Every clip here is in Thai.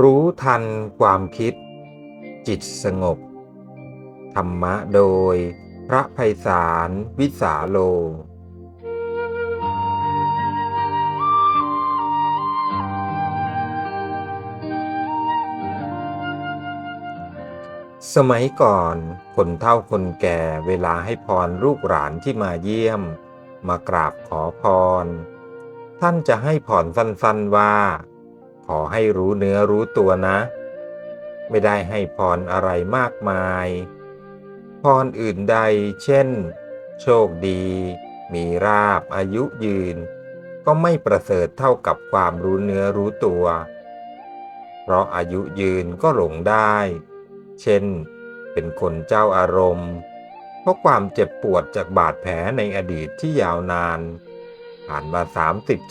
รู้ทันความคิด จิตสงบ ธรรมะโดยพระไพศาลวิสาโลสมัยก่อนคนเฒ่าคนแก่เวลาให้พรลูกหลานที่มาเยี่ยม มากราบขอพร ท่านจะให้พรสั้นๆว่า อให้รู้เนื้อรู้ตัวนะ ไม่ได้ให้พรอะไรมากมาย พรอื่นใดเช่น โชคดี มีราบอายุยืน ก็ไม่ประเสริฐเท่ากับความรู้เนื้อรู้ตัว เพราะอายุยืนก็หลงได้ เช่น เป็นคนเจ้าอารมณ์ เพราะความเจ็บปวดจากบาดแผลในอดีตที่ยาวนาน ผ่านมา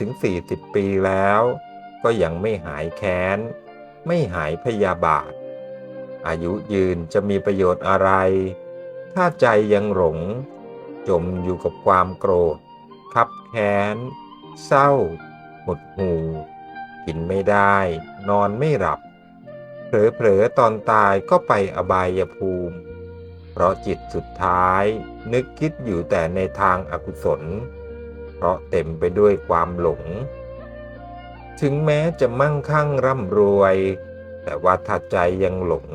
30-40 ปีแล้ว ก็ยังไม่หายแค้น ไม่หายพยาบาท อายุยืนจะมีประโยชน์อะไร ถ้าใจยังหลง จมอยู่กับความโกรธ คับแค้น เศร้า หดหูกินไม่ได้ นอนไม่หลับ เผลอๆ ตอนตายก็ไปอบายภูมิ เพราะจิตสุดท้ายนึกคิดอยู่แต่ในทางอากุศล เพราะเต็มไปด้วยความหลง ถึงแม้จะมั่งคั่งร่ำรวย แต่ว่าถ้าใจยังหลง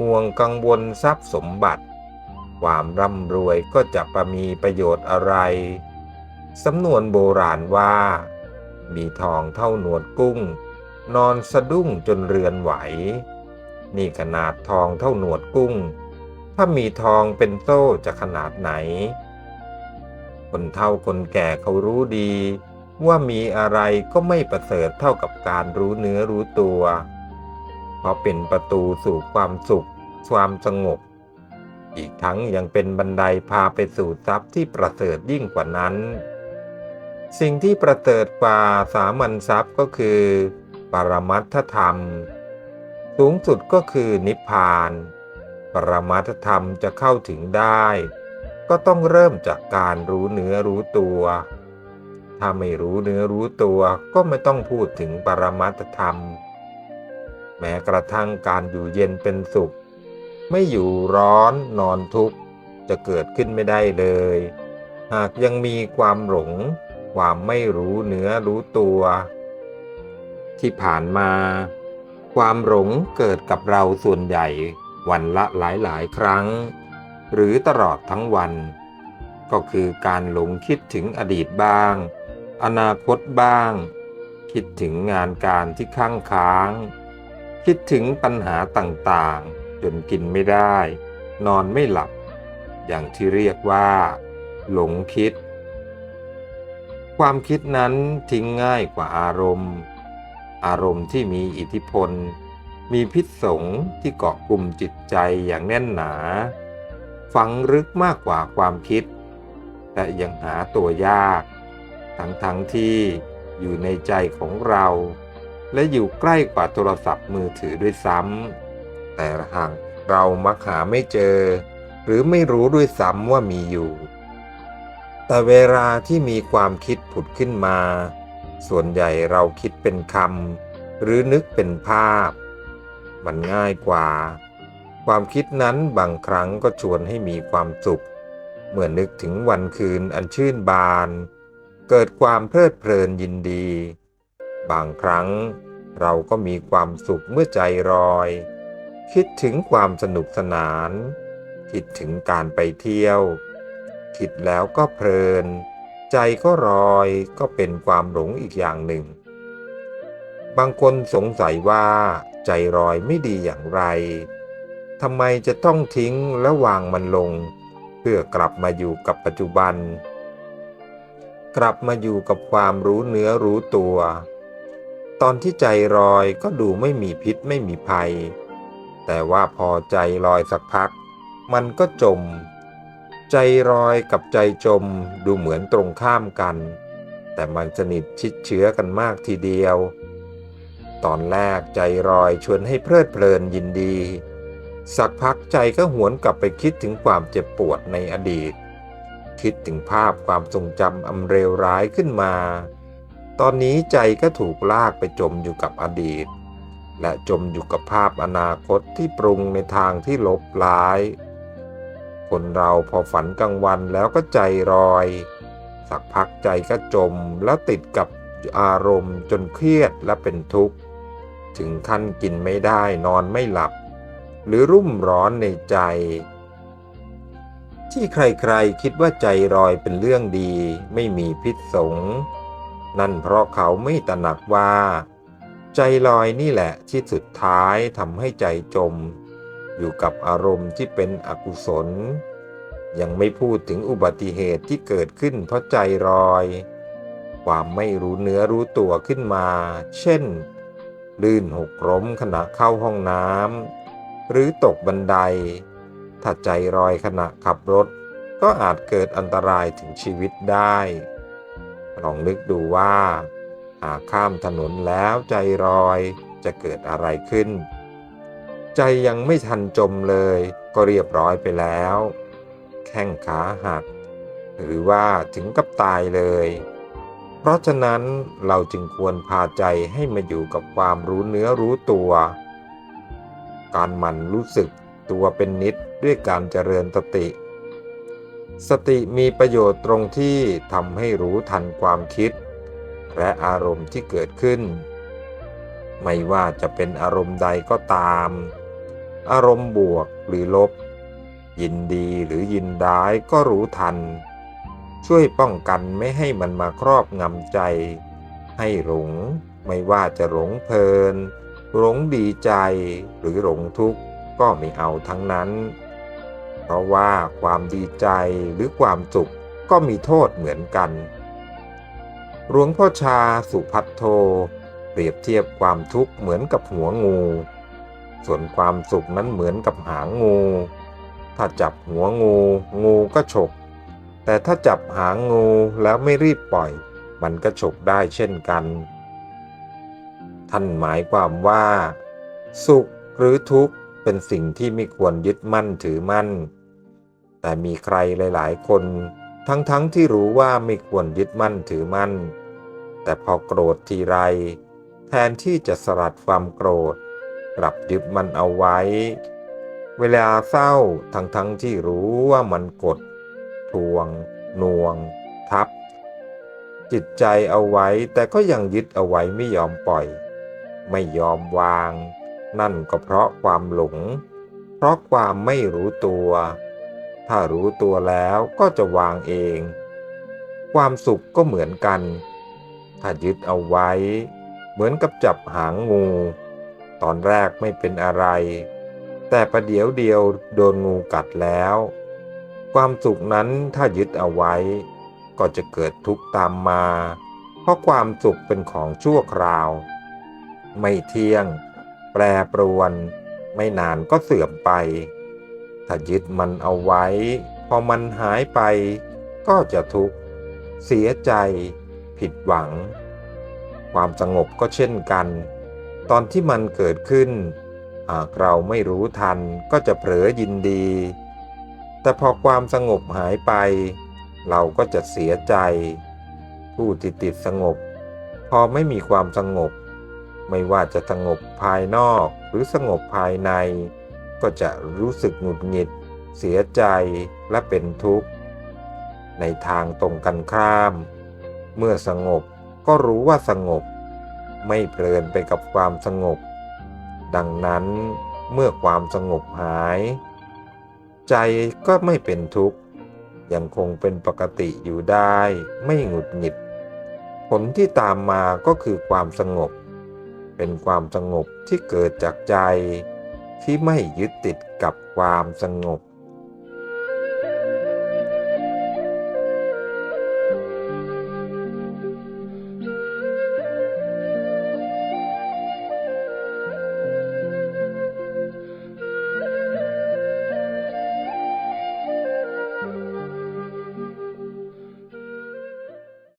ห่วงกังวลทรัพย์สมบัติ ความร่ำรวยก็จะประมีประโยชน์อะไร สำนวนโบราณว่า มีทองเท่าหนวดกุ้ง นอนสะดุ้งจนเรือนไหว นี่ขนาดทองเท่าหนวดกุ้ง ถ้ามีทองเป็นโซ่จะขนาดไหน คนเฒ่าคนแก่เขารู้ดี ว่ามีอะไรก็ไม่ประเสริฐเท่ากับการรู้เนื้อรู้ตัว เพราะเป็นประตูสู่ความสุข ความสงบ อีกทั้งยังเป็นบันไดพาไปสู่ทรัพย์ที่ประเสริฐยิ่งกว่านั้น สิ่งที่ประเสริฐกว่าสามัญทรัพย์ก็คือ ปรมัตถธรรม สูงสุดก็คือนิพพาน ปรมัตถธรรมจะเข้าถึงได้ ก็ต้องเริ่มจากการรู้เนื้อรู้ตัว ถ้าไม่รู้เนื้อรู้ตัวก็ไม่ต้องพูดถึงปรมัตธรรม แม้กระทั่งการอยู่เย็นเป็นสุข ไม่อยู่ร้อนนอนทุกข์ จะเกิดขึ้นไม่ได้เลย หากยังมีความหลง ความไม่รู้เนื้อรู้ตัว ที่ผ่านมา ความหลงเกิดกับเราส่วนใหญ่ วันละหลายๆครั้ง หรือตลอดทั้งวัน ก็คือการหลงคิดถึงอดีตบ้าง อนาคตบ้าง คิดถึงงานการที่ข้างค้าง คิดถึงปัญหาต่างๆ จนกินไม่ได้ นอนไม่หลับ อย่างที่เรียกว่า หลงคิด ความคิดนั้นทิ้งง่ายกว่าอารมณ์ อารมณ์ที่มีอิทธิพล มีพิษสงที่เกาะกลุ่มจิตใจอย่างแน่นหนาฝังลึกมากกว่าความคิด แต่ยังหาตัวยาก ทั้งทั้งที่อยู่ในใจของเรา และอยู่ใกล้กว่าโทรศัพท์มือถือด้วยซ้ำแต่หากเรามักหาไม่เจอ หรือไม่รู้ด้วยซ้ำว่ามีอยู่ แต่เวลาที่มีความคิดผุดขึ้นมา ส่วนใหญ่เราคิดเป็นคำหรือนึกเป็นภาพ มันง่ายกว่า ความคิดนั้นบางครั้งก็ชวนให้มีความสุข เมื่อนึกถึงวันคืนอันชื่นบาน เกิดความเพลิดเพลินยินดี บางครั้งเราก็มีความสุขเมื่อใจรอย คิดถึงความสนุกสนาน คิดถึงการไปเที่ยว คิดแล้วก็เพลิน ใจก็รอยก็เป็นความหลงอีกอย่างหนึ่ง บางคนสงสัยว่าใจรอยไม่ดีอย่างไรทำไมจะต้องทิ้งและวางมันลง เพื่อกลับมาอยู่กับปัจจุบัน กลับมาอยู่กับความรู้เนื้อรู้ตัว ตอนที่ใจรอยก็ดูไม่มีพิษไม่มีภัย แต่ว่าพอใจลอยสักพัก มันก็จม ใจรอยกับใจจมดูเหมือนตรงข้ามกัน แต่มันสนิทชิดเชื้อกันมากทีเดียว ตอนแรกใจรอยชวนให้เพลิดเพลินยินดี สักพักใจก็หวนกลับไปคิดถึงความเจ็บปวดในอดีต คิดถึงภาพความทรงจำอันเลวร้ายขึ้นมา ตอนนี้ใจก็ถูกลากไปจมอยู่กับอดีต และจมอยู่กับภาพอนาคตที่ปรุงในทางที่ลบร้าย คนเราพอฝันกลางวันแล้วก็ใจรอย สักพักใจก็จมแล้วติดกับอารมณ์จนเครียดและเป็นทุกข์ ถึงขั้นกินไม่ได้นอนไม่หลับ หรือรุ่มร้อนในใจ ที่ใครๆคิดว่าใจรอยเป็นเรื่องดีไม่มีพิษสง นั่นเพราะเขาไม่ตระหนักว่า ใจลอยนี่แหละที่สุดท้ายทำให้ใจจม อยู่กับอารมณ์ที่เป็นอกุศล ยังไม่พูดถึงอุบัติเหตุที่เกิดขึ้นเพราะใจรอย ความไม่รู้เนื้อรู้ตัวขึ้นมา เช่น ลื่นหกล้มขณะเข้าห้องน้ำหรือตกบันได ถ้าใจรอยขณะขับรถ ก็อาจเกิดอันตรายถึงชีวิตได้ ลองนึกดูว่า หากข้ามถนนแล้วใจรอยจะเกิดอะไรขึ้น ใจยังไม่ทันจมเลยก็เรียบร้อยไปแล้ว แข้งขาหัก หรือว่าถึงกับตายเลย เพราะฉะนั้นเราจึงควรพาใจให้มาอยู่กับความรู้เนื้อรู้ตัว การหมั่นรู้สึก ตัวเป็นนิดด้วยการเจริญสติ สติมีประโยชน์ตรงที่ทำให้รู้ทันความคิด และอารมณ์ที่เกิดขึ้น ไม่ว่าจะเป็นอารมณ์ใดก็ตาม อารมณ์บวกหรือลบ ยินดีหรือยินร้ายก็รู้ทัน ช่วยป้องกันไม่ให้มันมาครอบงำใจ ให้หลง ไม่ว่าจะหลงเพลิน หลงดีใจหรือหลงทุกข์ ก็ไม่เอาทั้งนั้น เพราะว่าความดีใจหรือความสุขก็มีโทษเหมือนกัน หลวงพ่อชาสุพัทโท เปรียบเทียบความทุกข์เหมือนกับหัวงู ส่วนความสุขนั้นเหมือนกับหางงู ถ้าจับหัวงู งูก็ฉก แต่ถ้าจับหางงูแล้วไม่รีบปล่อย มันก็ฉกได้เช่นกัน ท่านหมายความว่า สุขหรือทุกข์ เป็นสิ่งที่ไม่ควรยึดมั่นถือมั่น แต่มีใครหลาย ๆ คนทั้งๆทที่รู้ว่าไม่ควรยึดมั่นถือมั่น แต่พอโกรธทีไร แทนที่จะสลัดความโกรธ กลับยึดมันเอาไว้ เวลาเศร้าทั้งๆทที่รู้ว่ามันกด ทวงน่วง ทับ จิตใจเอาไว้แต่ก็ยังยึดเอาไว้ไม่ยอมปล่อย ไม่ยอมวาง นั่นก็เพราะความหลง เพราะความไม่รู้ตัว ถ้ารู้ตัวแล้วก็จะวางเอง ความสุขก็เหมือนกัน ถ้ายึดเอาไว้ เหมือนกับจับหางงู ตอนแรกไม่เป็นอะไร แต่ประเดี๋ยวเดียวโดนงูกัดแล้ว ความสุขนั้นถ้ายึดเอาไว้ ก็จะเกิดทุกข์ตามมา เพราะความสุขเป็นของชั่วคราว ไม่เที่ยง แปรปรวน ไม่นานก็เสื่อมไป ถ้ายึดมันเอาไว้ พอมันหายไป ก็จะทุกข์ เสียใจ ผิดหวัง ความสงบก็เช่นกัน ตอนที่มันเกิดขึ้น หากเราไม่รู้ทันก็จะเผลอยินดี แต่พอความสงบหายไป เราก็จะเสียใจ ผู้ที่ติดสงบ พอไม่มีความสงบ ไม่ว่าจะสงบภายนอกหรือสงบภายใน ก็จะรู้สึกหงุดหงิด เสียใจและเป็นทุกข์ ในทางตรงกันข้าม เมื่อสงบก็รู้ว่าสงบ ไม่เพลินไปกับความสงบ ดังนั้นเมื่อความสงบหาย ใจก็ไม่เป็นทุกข์ ยังคงเป็นปกติอยู่ได้ไม่หงุดหงิด ผลที่ตามมาก็คือความสงบ เป็นความสงบที่เกิดจากใจที่ไม่ยึดติดกับความสงบ